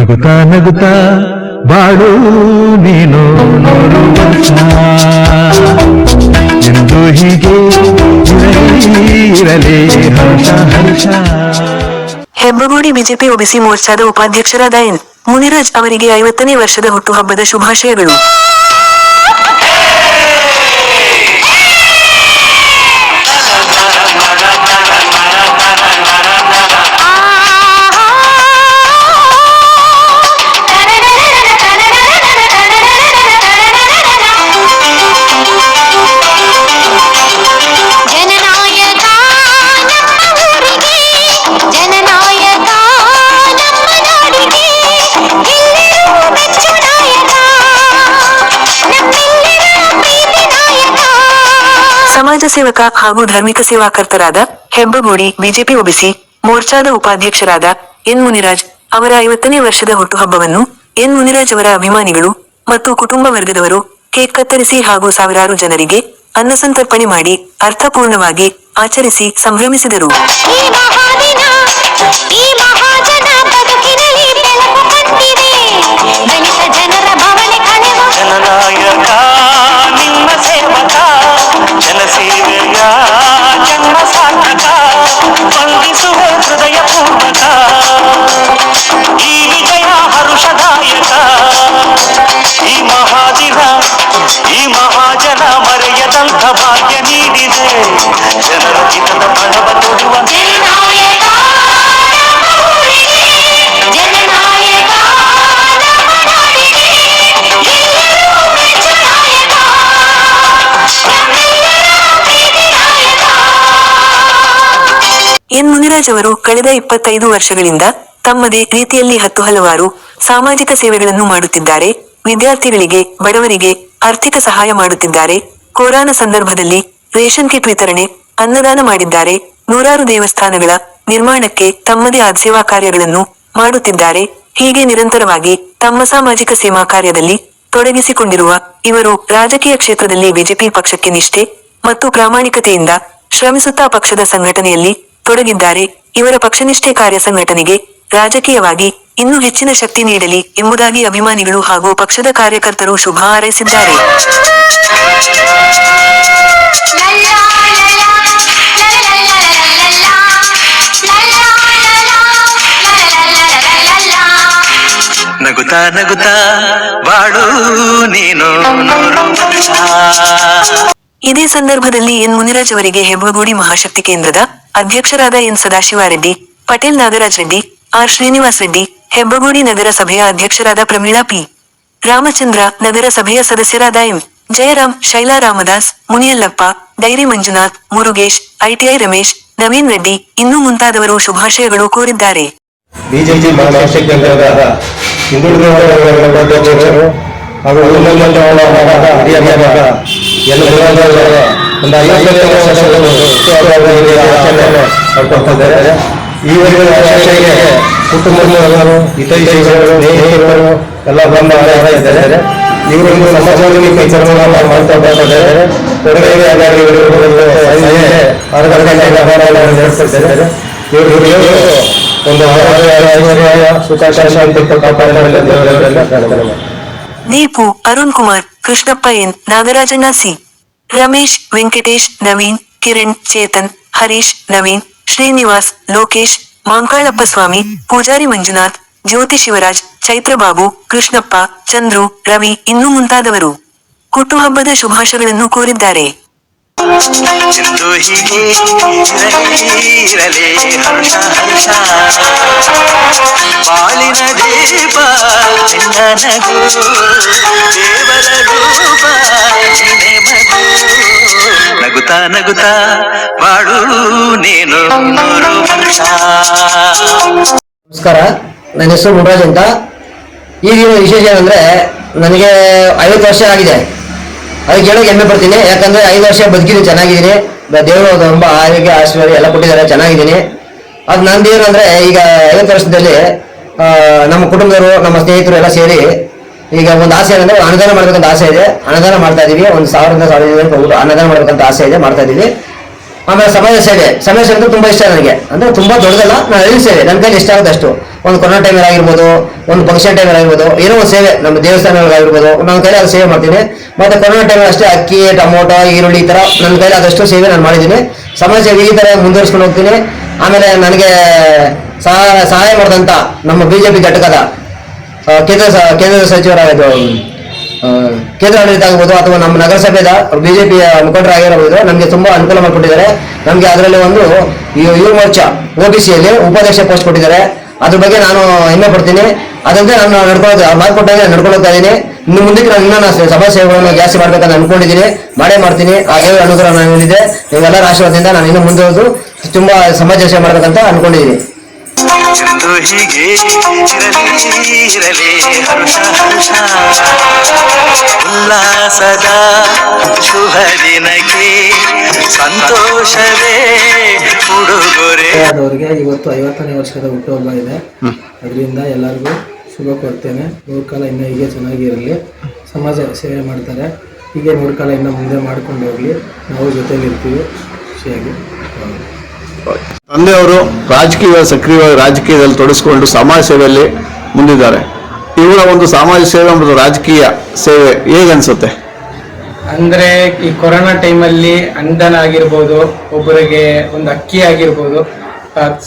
ನಗುತ್ತಾ ನಗುತ್ತಾ ಬಾಳು ನೀನು. ಎಂದು ಹೀಗೆ ಇರಲಿ ಹರ್ಷ ಹರ್ಷ. ಹೆಬ್ಬಗೋಡಿ ಬಿಜೆಪಿ ಒಬಿಸಿ ಮೋರ್ಚಾದ ಉಪಾಧ್ಯಕ್ಷರಾದ ಎನ್ ಮುನಿರಾಜ್ ಅವರಿಗೆ ಐವತ್ತನೇ ವರ್ಷದ ಹುಟ್ಟುಹಬ್ಬದ ಶುಭಾಶಯಗಳು. ಸಮಾಜ ಸೇವಕ ಹಾಗೂ ಧಾರ್ಮಿಕ ಸೇವಾಕರ್ತರಾದ ಹೆಬ್ಬಗೋಡಿ ಬಿಜೆಪಿ ಒಬಿಸಿ ಮೋರ್ಚಾದ ಉಪಾಧ್ಯಕ್ಷರಾದ ಎನ್ ಮುನಿರಾಜ್ ಅವರ ಐವತ್ತನೇ ವರ್ಷದ ಹುಟ್ಟುಹಬ್ಬವನ್ನು ಎನ್ ಮುನಿರಾಜ್ ಅವರ ಅಭಿಮಾನಿಗಳು ಮತ್ತು ಕುಟುಂಬ ವರ್ಗದವರು ಕೇಕ್ ಕತ್ತರಿಸಿ ಹಾಗೂ ಸಾವಿರಾರು ಜನರಿಗೆ ಅನ್ನಸಂತರ್ಪಣೆ ಮಾಡಿ ಅರ್ಥಪೂರ್ಣವಾಗಿ ಆಚರಿಸಿ ಸಂಭ್ರಮಿಸಿದರು. ಮರೆಯದಂಥ ಭಾಗ್ಯ ನೀಡಿದೆ. ಜನರ ಬಣವ ಎನ್ ಮುನಿರಾಜ್ ಅವರು ಕಳೆದ ಇಪ್ಪತ್ತೈದು ವರ್ಷಗಳಿಂದ ತಮ್ಮದೇ ರೀತಿಯಲ್ಲಿ ಹತ್ತು ಹಲವಾರು ಸಾಮಾಜಿಕ ಸೇವೆಗಳನ್ನು ಮಾಡುತ್ತಿದ್ದಾರೆ. ವಿದ್ಯಾರ್ಥಿಗಳಿಗೆ, ಬಡವರಿಗೆ ಆರ್ಥಿಕ ಸಹಾಯ ಮಾಡುತ್ತಿದ್ದಾರೆ. ಕೊರೋನಾ ಸಂದರ್ಭದಲ್ಲಿ ರೇಷನ್ ಕಿಟ್ ವಿತರಣೆ, ಅನ್ನದಾನ ಮಾಡಿದ್ದಾರೆ. ನೂರಾರು ದೇವಸ್ಥಾನಗಳ ನಿರ್ಮಾಣಕ್ಕೆ ತಮ್ಮದೇ ಆದ ಸೇವಾ ಕಾರ್ಯಗಳನ್ನು ಮಾಡುತ್ತಿದ್ದಾರೆ. ಹೀಗೆ ನಿರಂತರವಾಗಿ ತಮ್ಮ ಸಾಮಾಜಿಕ ಸೇವಾ ಕಾರ್ಯದಲ್ಲಿ ತೊಡಗಿಸಿಕೊಂಡಿರುವ ಇವರು ರಾಜಕೀಯ ಕ್ಷೇತ್ರದಲ್ಲಿ ಬಿಜೆಪಿ ಪಕ್ಷಕ್ಕೆ ನಿಷ್ಠೆ ಮತ್ತು ಪ್ರಾಮಾಣಿಕತೆಯಿಂದ ಶ್ರಮಿಸುತ್ತಾ ಪಕ್ಷದ ಸಂಘಟನೆಯಲ್ಲಿ ತೊಡಗಿದ್ದಾರೆ. ಇವರ ಪಕ್ಷನಿಷ್ಠೆ ಕಾರ್ಯ ಸಂಘಟನೆಗೆ ರಾಜಕೀಯವಾಗಿ ಇನ್ನೂ ಹೆಚ್ಚಿನ ಶಕ್ತಿ ನೀಡಲಿ ಎಂಬುದಾಗಿ ಅಭಿಮಾನಿಗಳು ಹಾಗೂ ಪಕ್ಷದ ಕಾರ್ಯಕರ್ತರು ಶುಭ ಹಾರೈಸಿದ್ದಾರೆ. ನಗುತ್ತಾ ನಗುತ್ತಾ ಬಾಳು ನೀನು. ಇದೇ ಸಂದರ್ಭದಲ್ಲಿ ಎನ್. ಮುನಿರಾಜ್ ಅವರಿಗೆ ಹೆಬ್ಬಗೋಡಿ ಮಹಾಶಕ್ತಿ ಕೇಂದ್ರದ ಅಧ್ಯಕ್ಷರಾದ ಎನ್. ಸದಾಶಿವಾರೆಡ್ಡಿ ಪಟೇಲ್ ನಾಗರಾಜ್ ರೆಡ್ಡಿ ಆರ್. ಶ್ರೀನಿವಾಸ್ ರೆಡ್ಡಿ ಹೆಬ್ಬಗೋಡಿ ನಗರ ಸಭೆಯ ಅಧ್ಯಕ್ಷರಾದ ಪ್ರಮೀಳಾ ಪಿ. ರಾಮಚಂದ್ರ ನಗರ ಸಭೆಯ ಸದಸ್ಯರಾದ M. Jayaram Shaila Ramdas Muniyallappa, dairy Manjunath, Murugesh, ITI Ramesh, Naveen Reddy ಇನ್ನೂ ಮುಂತಾದವರು ಶುಭಾಶಯಗಳು ಕೋರಿದ್ದಾರೆ. ಬಿಜೆಪಿ ಹಾಗೂ ಈ ಕುಟುಂಬದವರು, ಹಿತೈಷಿಗಳು, ಸ್ನೇಹಿತರು ಎಲ್ಲ ಬಂದು ಇದ್ದಾರೆ. ಇವರು ಸಮಾಜದಲ್ಲಿ ಕೆಲಸಗಳನ್ನು ಮಾಡ್ತಾ ಇವರು ಒಂದು ದೀಪು ಅರುಣ್ ಕುಮಾರ್, ಕೃಷ್ಣಪ್ಪ ಎನ್ ನಾಗರಾಜಣ್ಣ ಸಿ ರಮೇಶ್ ವೆಂಕಟೇಶ್, ನವೀನ್, ಕಿರಣ್ ಚೇತನ್, ಹರೀಶ್, ನವೀನ್ ಶ್ರೀನಿವಾಸ್, ಲೋಕೇಶ್, ಮಾಂಕಾಳಪ್ಪ ಸ್ವಾಮಿ, ಪೂಜಾರಿ ಮಂಜುನಾಥ್, ಜ್ಯೋತಿ ಶಿವರಾಜ್, ಚೈತ್ರಬಾಬು, ಕೃಷ್ಣಪ್ಪ, ಚಂದ್ರು, ರವಿ ಇನ್ನೂ ಮುಂತಾದವರು ಹುಟ್ಟುಹಬ್ಬದ ಶುಭಾಶಯಗಳನ್ನು ಕೋರಿದ್ದಾರೆ. ಬಾಳಿನ ದೀಪ ದೇವರ ರೂಪ ನಗುತ್ತಾ ನಗುತ್ತಾ ಬಾಳು ನೀನು ನಮಸ್ಕಾರ, ನನ್ನ ಹೆಸರು ಮುರಾಜ್ ಅಂತ. ಈ ದಿನ ವಿಶೇಷ ಏನಂದ್ರೆ, ನನಗೆ ಐವತ್ತು ವರ್ಷ ಆಗಿದೆ. ಅದಕ್ಕೆ ಹೇಳೋಕೆ ಹೆಮ್ಮೆ ಪಡ್ತೀನಿ. ಯಾಕಂದ್ರೆ ಐದು ವರ್ಷ ಬದುಕಿದ್ದೀನಿ ಚೆನ್ನಾಗಿದ್ದೀನಿ. ದೇವರು ತುಂಬ ಆರೋಗ್ಯ, ಆಶೀರ್ವಾದ ಎಲ್ಲ ಕೊಟ್ಟಿದ್ದಾರೆ, ಚೆನ್ನಾಗಿದ್ದೀನಿ. ಅದು ನಂದು ಏನಂದ್ರೆ ಈಗ ಐವತ್ತು ವರ್ಷದಲ್ಲಿ ನಮ್ಮ ಕುಟುಂಬದವರು, ನಮ್ಮ ಸ್ನೇಹಿತರು ಎಲ್ಲ ಸೇರಿ ಈಗ ಒಂದು ಆಸೆ ಏನಂದ್ರೆ ಅನುದಾನ ಮಾಡ್ಬೇಕಂತ ಆಸೆ ಇದೆ. ಅನುದಾನ ಮಾಡ್ತಾ ಇದೀವಿ. ಒಂದು ಸಾವಿರದಿಂದ ಸಾವಿರದ ಅನುದಾನ ಮಾಡ್ಬೇಕಂತ ಆಸೆ ಇದೆ, ಮಾಡ್ತಾ ಇದೀವಿ. ಆಮೇಲೆ ಸಮಾಜ ಸೇವೆ. ಸಮಾಜ ಸೇವೆ ತುಂಬಾ ಇಷ್ಟ ನನಗೆ. ಅಂದ್ರೆ ತುಂಬಾ ದೊಡ್ಡದಲ್ಲ, ನಾನು ಹಳ್ಳಿ ಸೇವೆ. ನನ್ನ ಕೈಲಿ ಇಷ್ಟ ಆಗುತ್ತೆ ಅಷ್ಟು ಒಂದು ಕೊರೋನಾ ಟೈಮಲ್ಲಿ ಆಗಿರ್ಬೋದು, ಒಂದು ಫಂಕ್ಷನ್ ಟೈಮಲ್ಲಿ ಆಗಿರ್ಬೋದು, ಏನೋ ಒಂದು ಸೇವೆ. ನಮ್ಮ ದೇವಸ್ಥಾನಗಳಿಗಾಗಿರ್ಬೋದು ನನ್ನ ಕೈಲಿ ಅದು ಸೇವೆ ಮಾಡ್ತೀನಿ. ಮತ್ತೆ ಕೊರೋನಾ ಟೈಮಲ್ಲಿ ಅಷ್ಟೇ ಅಕ್ಕಿ, ಟೊಮೊಟೊ, ಈರುಳ್ಳಿ ಈ ಥರ ನನ್ನ ಕೈಲಿ ಆದಷ್ಟು ಸೇವೆ ನಾನು ಮಾಡಿದ್ದೀನಿ. ಸಮಾಜ ಸೇವೆ ಈ ಥರ ಮುಂದುವರಿಸ್ಕೊಂಡು ಹೋಗ್ತೀನಿ. ಆಮೇಲೆ ನನಗೆ ಸಹಾಯ ಸಹಾಯ ನಮ್ಮ ಬಿಜೆಪಿ ಘಟಕದ ಕೇಂದ್ರ ಕೇಂದ್ರದ ಕೇಂದ್ರ ಸಚಿವರಾಗಿದ್ದು ಆ, ಕೇಂದ್ರ ಆಡಳಿತ ಆಗ್ಬೋದು ಅಥವಾ ನಮ್ಮ ನಗರಸಭೆದ ಬಿಜೆಪಿಯ ಮುಖಂಡರಾಗಿರಬಹುದು ನಮಗೆ ತುಂಬಾ ಅನುಕೂಲ ಮಾಡಿಕೊಟ್ಟಿದ್ದಾರೆ. ನಮಗೆ ಅದರಲ್ಲಿ ಒಂದು ಯುವ ಮೋರ್ಚಾ ಓಬಿಸಿಯಲ್ಲಿ ಉಪಾಧ್ಯಕ್ಷ ಪೋಸ್ಟ್ ಕೊಟ್ಟಿದ್ದಾರೆ. ಅದ್ರ ಬಗ್ಗೆ ನಾನು ಹೆಮ್ಮೆ ಪಡ್ತೀನಿ. ಅದಂತೆ ನಾನು ನಡ್ಕೊಳ್ಳೋದು ಮಾತು ಮಾಡಿಕೊಟ್ಟಾಗ ನಡ್ಕೊಳ್ತಾ ಇದ್ದೀನಿ. ಇನ್ನು ಮುಂದಕ್ಕೆ ನಾನು ಇನ್ನೂ ನಾನು ಸಮಾಜ ಸೇವೆಗಳನ್ನು ಜಾಸ್ತಿ ಮಾಡ್ಬೇಕಂತ ಅನ್ಕೊಂಡಿದ್ದೀನಿ. ಮಾಡೇ ಮಾಡ್ತೀನಿ. ಆ ಅನುಗ್ರಹ ನಾನು ಇದೆ ನೀವೆಲ್ಲರ ಆಶೀರ್ವಾದದಿಂದ ನಾನು ಇನ್ನು ಮುಂದೆ ಹೋದ್ರು ತುಂಬಾ ಸಮಾಜ ಸೇವೆ ಮಾಡ್ಬೇಕಂತ ಅನ್ಕೊಂಡಿದ್ದೀನಿ. ಎಂದು ಹೀಗೆ ಇರಲಿ ಇರಲಿ ಹರುಷ ಹರುಷ. ಉಲ್ಲಾಸದ ಶುಭ ದಿನಕ್ಕೆ ಸಂತೋಷವೇ ಉಡುಗೊರೆ. ಆದವರಿಗೆ ಇವತ್ತು ಐವತ್ತನೇ ವರ್ಷದ ಹುಟ್ಟುಹಬ್ಬ ಇದೆ. ಅದರಿಂದ ಎಲ್ಲರಿಗೂ ಶುಭ ಕೊಡ್ತೇನೆ ನೂರು ಕಾಲ ಇನ್ನೂ ಹೀಗೆ ಚೆನ್ನಾಗಿರಲಿ. ಸಮಾಜ ಸೇವೆ ಮಾಡ್ತಾರೆ. ಹೀಗೆ ನೂರು ಕಾಲ ಇನ್ನೂ ಮುಂದೆ ಮಾಡ್ಕೊಂಡು ಹೋಗಲಿ. ನಾವು ಜೊತೆಲಿರ್ತೀವಿ. ಖುಷಿಯಾಗಿ. ತಂದೆಯವರು ರಾಜಕೀಯ ಸಕ್ರಿಯವಾಗಿ ರಾಜಕೀಯದಲ್ಲಿ ತೊಡಗಿಸಿಕೊಂಡು ಸಮಾಜ ಸೇವೆಯಲ್ಲಿ ಮುಂದಿದ್ದಾರೆ. ಇವರ ಒಂದು ಸಮಾಜ ಸೇವೆ ಮತ್ತು ರಾಜಕೀಯ ಸೇವೆ ಹೇಗನ್ಸುತ್ತೆ? ಅಂದರೆ ಈ ಕೊರೋನಾ ಟೈಮಲ್ಲಿ ಅನುದಾನ ಆಗಿರ್ಬೋದು ಒಬ್ಬರಿಗೆ ಒಂದು ಅಕ್ಕಿ ಆಗಿರ್ಬೋದು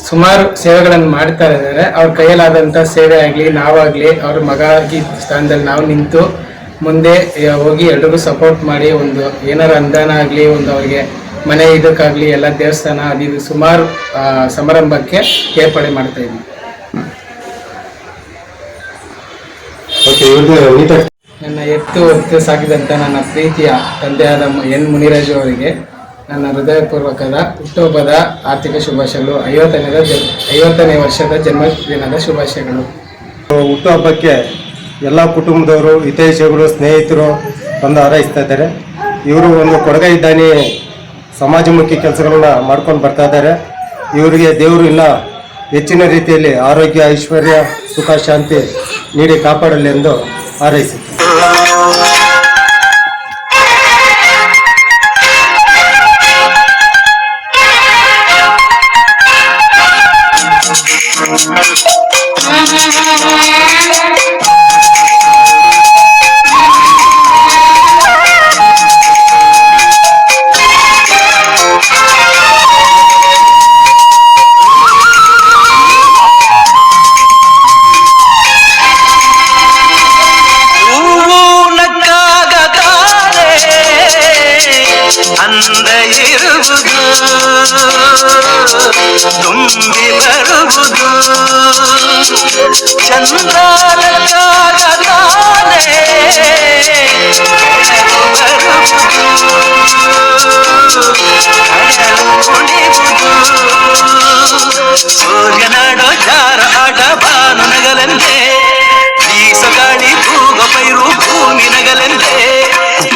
ಸುಮಾರು ಸೇವೆಗಳನ್ನು ಮಾಡ್ತಾ ಇದ್ದಾರೆ. ಅವ್ರ ಕೈಯಲ್ಲಾದಂಥ ಸೇವೆ ಆಗಲಿ, ನಾವಾಗಲಿ, ಅವ್ರ ಮಗ ಆಗಿ ಸ್ಥಾನದಲ್ಲಿ ನಾವು ನಿಂತು ಮುಂದೆ ಹೋಗಿ ಎಲ್ರಿಗೂ ಸಪೋರ್ಟ್ ಮಾಡಿ ಒಂದು ಏನಾರ ಅನುದಾನ ಆಗಲಿ, ಒಂದು ಅವ್ರಿಗೆ ಮನೆ ಇದಕ್ಕಾಗಲಿ ಎಲ್ಲ ದೇವಸ್ಥಾನ ಅದು ಇದು ಸುಮಾರು ಸಮಾರಂಭಕ್ಕೆ ಏರ್ಪಾಡು ಮಾಡ್ತಾ ಇದ್ವಿ. ನನ್ನ ಎತ್ತು ಹೊತ್ತು ಸಾಕಿದಂಥ ನನ್ನ ಪ್ರೀತಿಯ ತಂದೆಯಾದ ಎನ್ ಮುನಿರಾಜು ಅವರಿಗೆ ನನ್ನ ಹೃದಯಪೂರ್ವಕದ ಹುಟ್ಟುಹಬ್ಬದ ಆರ್ಥಿಕ ಶುಭಾಶಯಗಳು. ಐವತ್ತನೇ ಜನ್ ಐವತ್ತನೇ ವರ್ಷದ ಜನ್ಮದಿನದ ಶುಭಾಶಯಗಳು. ಹುಟ್ಟುಹಬ್ಬಕ್ಕೆ ಎಲ್ಲ ಕುಟುಂಬದವರು ಹಿತೈಷಿಗಳು ಸ್ನೇಹಿತರು ಬಂದು ಹಾರೈಸ್ತಾ ಇದ್ದಾರೆ. ಇವರು ಒಂದು ಕೊಡಗ ಇದ್ದಾನೆ ಸಮಾಜಮುಖಿ ಕೆಲಸಗಳನ್ನ ಮಾಡ್ಕೊಂಡು ಬರ್ತಾ ಇದ್ದಾರೆ. ಇವರಿಗೆ ದೇವರು ಇನ್ನ ಹೆಚ್ಚಿನ ರೀತಿಯಲ್ಲಿ ಆರೋಗ್ಯ, ಐಶ್ವರ್ಯ, ಸುಖ, ಶಾಂತಿ ನೀಡಿ ಕಾಪಾಡಲಿ ಎಂದು ಹಾರೈಸುತ್ತೆ ತುಂಬಿ ಬರುವುದು ಚಂದ್ರ ನಕ್ಕಾಗ ತಾನೇ ಕಡಲು ಕುಣಿವುದು ಸೂರ್ಯನಾಡೋ ಜಾರ ಆಟ ಬಾನು ನಗಲೆಂದೇ ಬೀಸಗಾಳಿ ತೂಗ ಪೈರು ಭೂಮಿ ನಗಲೆಂದೇ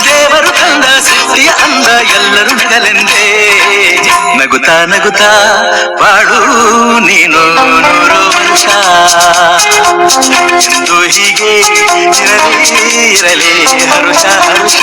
ದೇವರು ತಂದ ಸೃಷ್ಟಿಯ ಅಂದ ಎಲ್ಲರೂ ನಗಲೆಂದೇ ನಗುತ್ತಾ ನಗುತ್ತಾ ಬಾಳು ನೀನು ನೂರು ವರ್ಷ ಎಂದು ಹೀಗೆ ಇರಲಿ ಇರಲಿ ಹರುಷ ಹರುಷ